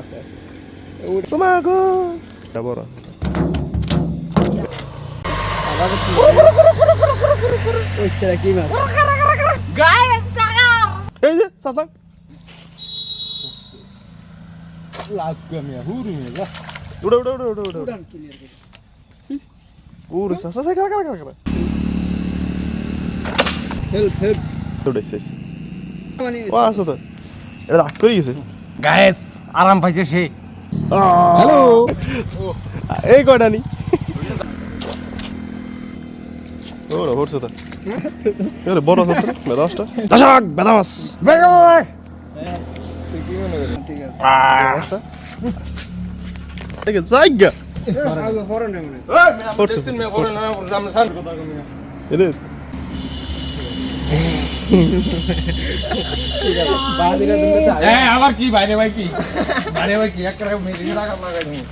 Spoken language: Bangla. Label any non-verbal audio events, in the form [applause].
আছে তোমার গো বড় কি মাছ এই যে সাসা লাগবে আমি হুরি মেলা উড়ে উড়ে উড়ে উড়ে উড়ে উড়ে সাসা সাই কারা কারা কারা হেল্প হেল্প উড়ে শেষ ও আসো তো এটা রাগ করে গেছে। গায়েস আরাম পাইছে সে। হ্যালো এই কয়টা নি? ওরে হরছে তো। এরে বড় হচ্ছে বেদাসটা? দশক বেদাস। বেদাসটা। ঠিক আছে জায়গা হরছে এরে বাদিরা তুমি [laughs] আবার কি? বাইরে ভাই কি? [laughs] বাইরে ভাই কি? একটা মেরে রাখা লাগাই